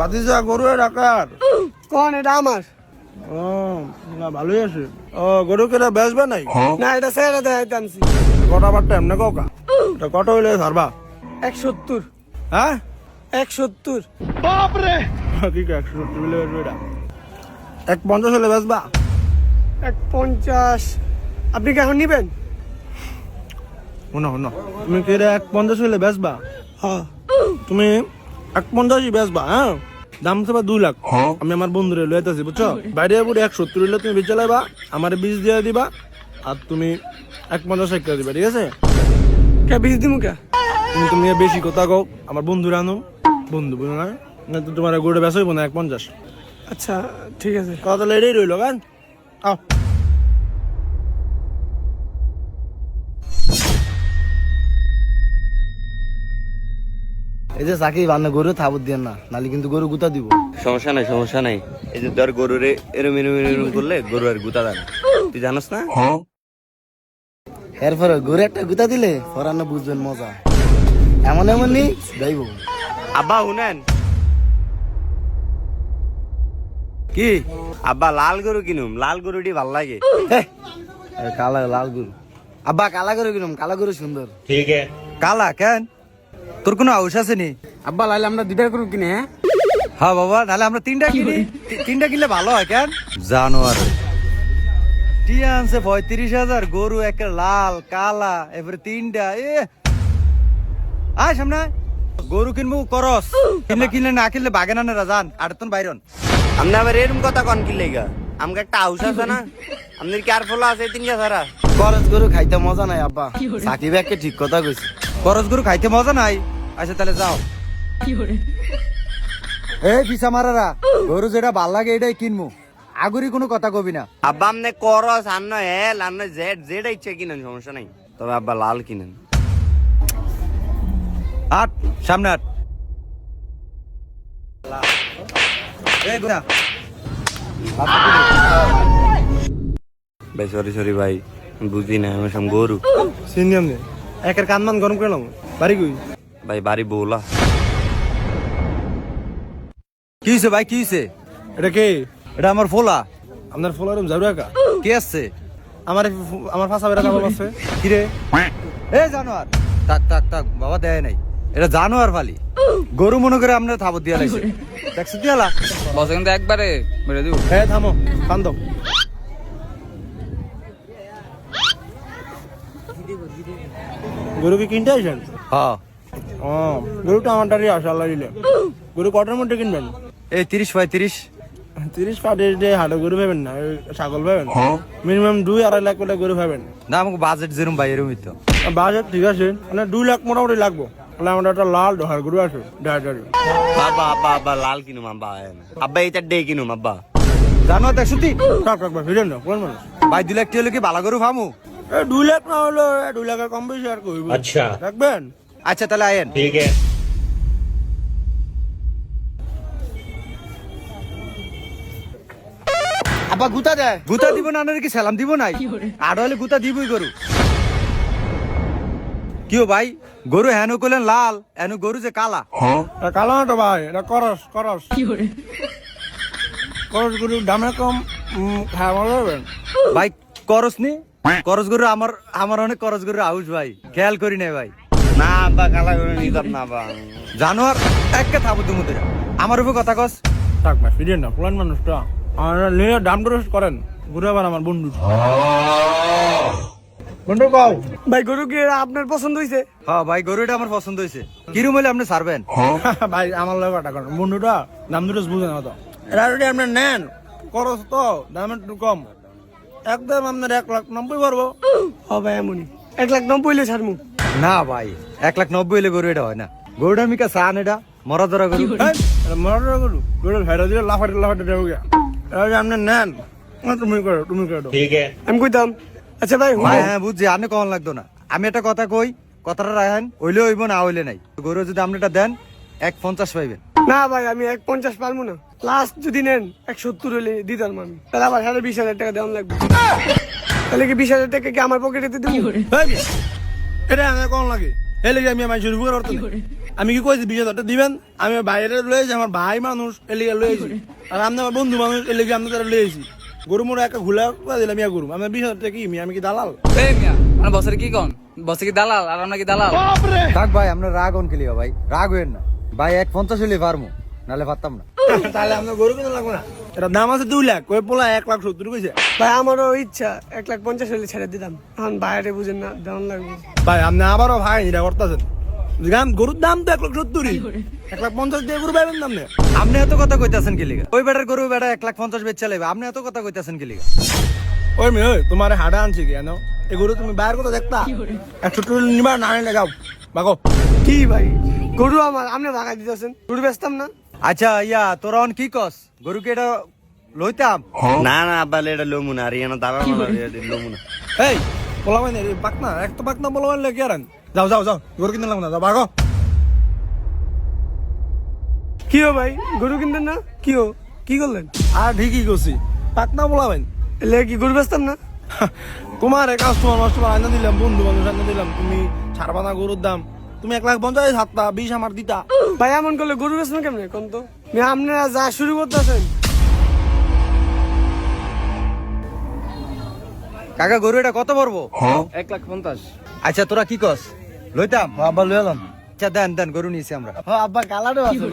বাতিজা গরু ডাকার কোন এটা আমার ও না ভালোই আছে। ও গরু কেটা বেচবে নাই? না এটা সেরা দেখাইতে আনছি। কটা বার টাইম না কাকা এটা কত হইলে ছাড়বা এক সত্তর হ্যাঁ এক সত্তর কি কে একশো সত্তর বেচবে এটা। এক পঞ্চাশ হলে বেচবা। এক পঞ্চাশ আপনি কি এখন নিবেন? শোনো শোনো। তুমি কি এক পঞ্চাশ হলে বেচবা? হ্যাঁ তুমি এক পঞ্চাশই বেচবা হ্যাঁ? দাম তো দুই লাখ। আমি আমার বন্ধুরে লইতেছি বুঝছ? বাইরে পুরো এক সত্তর হইলে তুমি বেচে লাইবা আমার বীজ দিয়ে দিবা আর তুমি এক পঞ্চাশ এক দিবা ঠিক আছে? কে বিশ দিমু কে? তুমি তুমি বেশি কথা কও আমার বন্ধুরা আনো। বন্ধু বুঝো না না তো তোমার গরুটা বেচা হইব না এক পঞ্চাশ। আচ্ছা ঠিক আছে। কথা তাহলে এটাই রইল গান? আও। এই যে চাকি বান্না গরু থাবত দিয়ে না নালে কিন্তু গরু গুতা দিব। সমস্যা নাই সমস্যা নাই। এই যে ধর গরুরে এরম এরম এরম করলে গরু আর গুতা দেয় না। তুই জানোস না? এরপরে গরু একটা গুতা দিলে ফরানো বুঝবেন মজা। এমন এমন নি যাইব। আব্বা শুনেন। কি? আব্বা লাল গরু কিনুম লাল গরুটি ভালো লাগে। কালা লাল গরু। আব্বা কালা গরু কিনুম কালা গরু সুন্দর। ঠিক কালা কেন? তোর কোনো আউস আছে নি? আব্বা লাইলে আমরা দুইটা করু কিনে হ্যাঁ? হ্যাঁ বাবা নাহলে আমরা তিনটা কিনি। তিনটা কিনলে ভালো হয় কেন? জানোয়ার। টিয়া আনছে পঁয়ত্রিশ হাজার গরু একটা লাল কালা এবারে তিনটা এ। আয় সামনে। গরু কিনবো করস। কিনলে কিনলে না কিনলে বাগান আনে রাজান আর তোর বাইরন। আপনি আবার এরম কথা কন কি লেগা? আমাকে একটা হাউস আছে না? আপনার কি আর ফলো আছে তিনটা সারা খরচ গরু খাইতে মজা নাই আব্বা। সাকিব একে ঠিক কথা কইছে। করস গরু খাইতে মজা নাই। আচ্ছা তাহলে যাও। এই পিসা মারারা গরু যেটা ভালো লাগে এটাই কিনবো আগুরি কোনো কথা কবি না। আব্বা আপনি করস আন্ন এল আন্ন জেড যেটা ইচ্ছে কিনেন সমস্যা নাই। তবে আব্বা লাল কিনেন। আট সামনে আট। ভাই সরি সরি ভাই বুঝি না আমি সব গরু। সিনিয়ম নে একের কানমান গরম করে নাও বাড়ি কই? ভাই বাড়ি বৌলা কি হয়েছে ভাই কি হয়েছে এটা কে? এটা আমার ফোলা। আপনার ফলোয়ার ঝাড়ু একা? কে আসছে? আমার আমার ফাঁসা বেড়া কাপড় আছে। কিরে এ জানোয়ার তাক তাক তাক বাবা দেয় নাই। এটা জানোয়ার ফালি। গরু মনে করে আমরা থাবত দিয়া লাগছে দেখছ দিয়ালা বস কিন্তু একবারে মেরে দিব। হ্যাঁ থামো কান্দ। গরু কি কিনতে আসেন? হ্যাঁ। গরুটা আসে আল্লাহ দিলে। গরু কটার মধ্যে কিনবেন? এই তিরিশ তিরিশ হাটে গরু পাবেন না ছাগল পাবেন? মিনিমাম দুই আড়াই লাখ করে গরু পাবেন। না আমাকে বাজেট ভাই এরম তো। বাজেট ঠিক আছে মানে দুই লাখ মোটামুটি লাগবো। তাহলে আমার একটা লাল ডহার গরু আছে আব্বা আব্বা লাল কিনুম আব্বা আব্বা কিনুম থাকবে ফিরেন না কোন মানুষ? ভাই দুই লাখ টি হলে কি বালা গরু ফামু দুই লাখ না হলো দুই লাখের কম বেশি আর কইব আচ্ছা। রাখবেন আচ্ছা তাহলে আয়েন। আব্বা গুতা দেয় গুতা দিব না আনার কি সালাম দিব নাই? আর হলে গুতা দিবই গরু। কিও ভাই গরু হেন করলেন লাল হেন গরু যে কালা। এটা কালো না তো ভাই এটা করস করস। করস গরু দামে কম উম, খাওয়া ভালো ভাই করস নি? করস গরু আমার আমার অনেক করস গরু আউস ভাই। খেয়াল করি নাই ভাই। আব্বা কালা করে নিতাম না আব্বা। জানোয়ার একটা থাবো তুমি আমার উপর কথা কস। থাক ভাই ফিরেন না পুরান মানুষটা। আর নিয়ে দাম দর করেন ঘুরে আবার আমার বন্ধু। বন্ধু কও। ভাই গরু কি আপনার পছন্দ হয়েছে হ্যাঁ ভাই গরুটা আমার পছন্দ হয়েছে কিরম হলে আপনি ছাড়বেন? ভাই আমার লোক টাকা করেন বন্ধুটা দাম দুটো বুঝে না তো। এরা যদি আপনি নেন খরচ তো দাম একটু কম। একদম আপনার এক লাখ নব্বই পারব। হ ভাই এমনই। এক লাখ নব্বই হইলে ছাড়মু। না ভাই এক লাখ নব্বই হলে গরু এটা হয় না। গরুটা মিকা চান এটা মরা ধরা গরু। মরাটা করু গরু। ভেড়া দিলে লাফাটে লাফাটে দেবো গিয়া। আপনি নেন তুমি করো তুমি করো। আমি কইতাম আচ্ছা ভাই ভাই হ্যাঁ বুঝছি আপনি কখন লাগতো না। আমি একটা কথা কই কথাটা রাখেন হইলে হইব না হইলে নাই। গরু যদি আপনি এটা দেন এক পঞ্চাশ পাইবেন। না ভাই আমি এক পঞ্চাশ পারব না। লাস্ট যদি নেন এক সত্তর হলে দিতাম আমি। তাহলে আবার সাড়ে বিশ হাজার টাকা দেওয়ান লাগবে। তাহলে কি বিশ হাজার টাকা কি আমার পকেটে দিব এই, এটা আমি কোন লাগে? এই লেগে আমি আমার শুরু করতে আমি কি কইছি বিশ হাজার টাকা দিবেন? আমি বাইরে লয়েছি আমার ভাই মানুষ এলিগে লয়েছি আর আপনি আমার বন্ধু মানুষ এলিগে আপনি তারা লয়েছি গরু মোড়ে একটা ঘুলা করে দিলাম ইয়া গরু আমি বিশ হাজার টাকা কি আমি কি দালাল? এই মিয়া মানে বসের কি কন বসে কি দালাল আর আমরা কি দালাল? থাক ভাই আমরা রাগ অন খেলিও ভাই। রাগ হইেন না। ভাই এক পঞ্চাশ হইলে পারমু নাহলে পারতাম না। তাহলে আপনার গরু কিনে লাগবে না? এটা দাম আছে দুই লাখ ওই পোলা এক লাখ সত্তর কইছে। ভাই আমারও ইচ্ছা এক লাখ পঞ্চাশ হলে ছেড়ে দিতাম। এখন বাইরে বুঝেন না দেওয়ান লাগবে। ভাই আপনি আবারও ভাই এটা করতেছেন। গান গরুর দাম তো এক লাখ সত্তরই এক লাখ পঞ্চাশ দিয়ে গরু দাম আপনি এত কথা কইতাছেন কি লিগা? ওই বেটার গরু বেটা এক লাখ পঞ্চাশ বেচ চালাইবে আপনি এত কথা কইতাছেন কি লিগা? ওই মেয়ে ওই তোমার হাডা আনছে কি জানো? এই গরু তুমি বাইরের কথা দেখতা? একশো টুল নিবা না নিলে যাও বাগো। কি ভাই? গরু আমার আপনি ভাগাই দিতেছেন। গরু বেচতাম না? আচ্ছা ইয়া তোরা অন কি কস? গরুকে এটা লইতাম? না না আব্বা এটা লোমু না আর ইয়ানো দাঁড়া লোমু না। এই মানে পাকনা এক তো পাকনা আর যাও যাও যাও গরু কিনতে লাগবে না যাও কি হো ভাই? গরু কিনতেন না? কি হো? কি করলেন? আর ঠিকই করছি পাকনা বলা এলে কি গরু বেচতাম না? তোমার কাস্টমার মাস্টমার আইনা দিলাম বন্ধু বান্ধব আইনা দিলাম তুমি ছাড়বা না গরুর দাম। তুমি এক লাখ পঞ্চাশ সাতটা বিশ আমার দিতা। ভাই এমন করলে গরু বেচবেন কেমনে কোন তো? আপনারা যা শুরু করতেছেন। কাকা গরু এটা কত পড়ব? এক লাখ পঞ্চাশ। আচ্ছা তোরা কি কস? লইতাম। আবার লয়ে এলাম আচ্ছা দেন দেন গরু নিয়েছি আমরা। আব্বা কালারও আছে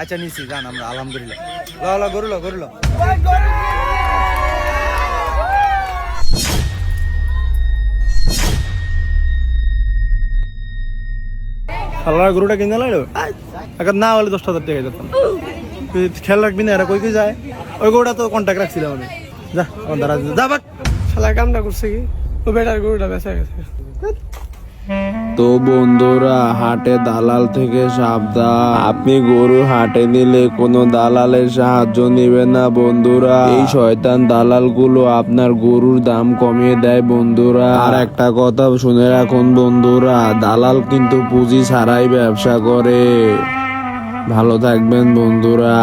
আচ্ছা নিছি জান আমরা আলহামদুলিল্লাহ। ল ল গরু ল গরু ল। আল্লাহ গরুটা কিনে লাইলো এখন না হলে দশ হাজার টাকা যেতাম খেয়াল রাখবি না, এরা কই কই যায়? ওই গরুটা তো কন্ট্যাক্ট রাখছিলাম আমি। যা, আমার দ্বারা যা বাক কামটা করছে কি? ও বেটার গরুটা বেচা গেছে। তো বন্ধুরা, হাটে দালাল থেকে সাবধান। আপনি গরু হাটে নিলে কোনো দালালের সাহায্য নেবেন না বন্ধুরা। এই শয়তান দালালগুলো আপনার গরুর দাম কমিয়ে দেয় বন্ধুরা। আর একটা কথা শুনে রাখুন বন্ধুরা, দালাল কিন্তু পুঁজি ছাড়াই ব্যবসা করে। ভালো থাকবেন বন্ধুরা।